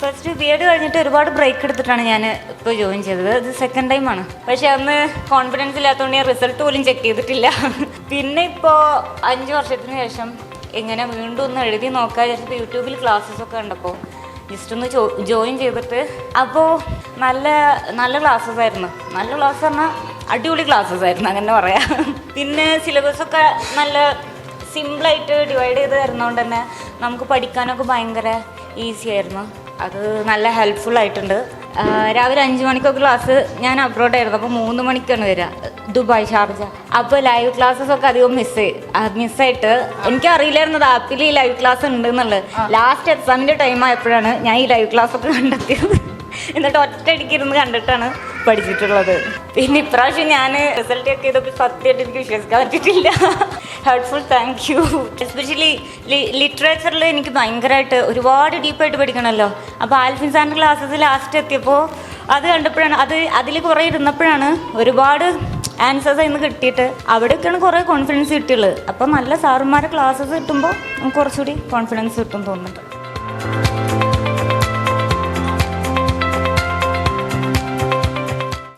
First B Ed കഴിഞ്ഞിട്ട് ഒരുപാട് break എടുത്തിട്ടാണ് ഞാൻ ഇപ്പോൾ ജോയിൻ ചെയ്തത്. ഇത് സെക്കൻഡ് ടൈമാണ് പക്ഷേ അന്ന് കോൺഫിഡൻസ് ഇല്ലാത്തതുകൊണ്ട് ഞാൻ റിസൾട്ട് പോലും ചെക്ക് ചെയ്തിട്ടില്ല. പിന്നെ ഇപ്പോൾ അഞ്ച് വർഷത്തിന് ശേഷം എങ്ങനെ വീണ്ടും ഒന്ന് എഴുതി നോക്കാൻ വിചാരിച്ചപ്പോൾ യൂട്യൂബിൽ ക്ലാസ്സസ് ഒക്കെ കണ്ടപ്പോൾ ജസ്റ്റ് ഒന്ന് ജോയിൻ ചെയ്തിട്ട് അപ്പോൾ നല്ല നല്ല ക്ലാസ്സസ് ആയിരുന്നു. നല്ല ക്ലാസ് പറഞ്ഞാൽ അടിപൊളി ക്ലാസ്സസ് ആയിരുന്നു അങ്ങനെ പറയാം. പിന്നെ സിലബസൊക്കെ നല്ല സിമ്പിളായിട്ട് ഡിവൈഡ് ചെയ്ത് തരുന്നതുകൊണ്ട് തന്നെ നമുക്ക് പഠിക്കാനൊക്കെ ഭയങ്കര ഈസി ആയിരുന്നു. അത് നല്ല ഹെൽപ്ഫുൾ ആയിട്ടുണ്ട്. രാവിലെ അഞ്ച് മണിക്കൊക്കെ ക്ലാസ് ഞാൻ അബ്രോഡ് ആയിരുന്നു. അപ്പോൾ മൂന്ന് മണിക്കാണ് വരിക. Dubai Sharjah. അപ്പോൾ ലൈവ് ക്ലാസ്സസ് ഒക്കെ അധികം മിസ് മിസ്സായിട്ട് എനിക്ക് അറിയില്ലായിരുന്നു ആപ്പിൽ ഈ ലൈവ് ക്ലാസ് ഉണ്ട് എന്നുള്ളത് ലാസ്റ്റ് എക്സാമിന്റെ ടൈം ആയപ്പോഴാണ് ഞാൻ ഈ ലൈവ് ക്ലാസ് ഒക്കെ കണ്ടെത്തിയത്. എന്നിട്ട് ഒറ്റയടിക്ക് ഇരുന്ന് കണ്ടിട്ടാണ് പഠിച്ചിട്ടുള്ളത്. പിന്നെ ഇപ്രാവശ്യം ഞാൻ റിസൾട്ട് ഒക്കെ ഇതൊക്കെ സത്യമായിട്ട് എനിക്ക് വിശ്വസിക്കാൻ പറ്റിയിട്ടില്ല. ഹെൽപ്ഫുൾ താങ്ക് യു എസ്പെഷ്യലി ലിറ്ററേച്ചറിൽ എനിക്ക് ഭയങ്കരമായിട്ട് ഒരുപാട് ഡീപ്പായിട്ട് പഠിക്കണമല്ലോ അപ്പോൾ ആൽഫിൻ സാറിന്റെ ക്ലാസ്സസ് ലാസ്റ്റ് എത്തിയപ്പോൾ അത് കണ്ടപ്പോഴാണ് അത് അതിൽ കുറേ ഇരുന്നപ്പോഴാണ് ഒരുപാട് ആൻസേഴ്സ് അതിന് കിട്ടിയിട്ട് അവിടെയൊക്കെയാണ് കുറേ കോൺഫിഡൻസ് കിട്ടിയുള്ളത് അപ്പോൾ നല്ല സാറുമാരെ ക്ലാസ്സസ് കിട്ടുമ്പോൾ നമുക്ക് കുറച്ചുകൂടി കോൺഫിഡൻസ് കിട്ടും തോന്നുന്നുണ്ട്.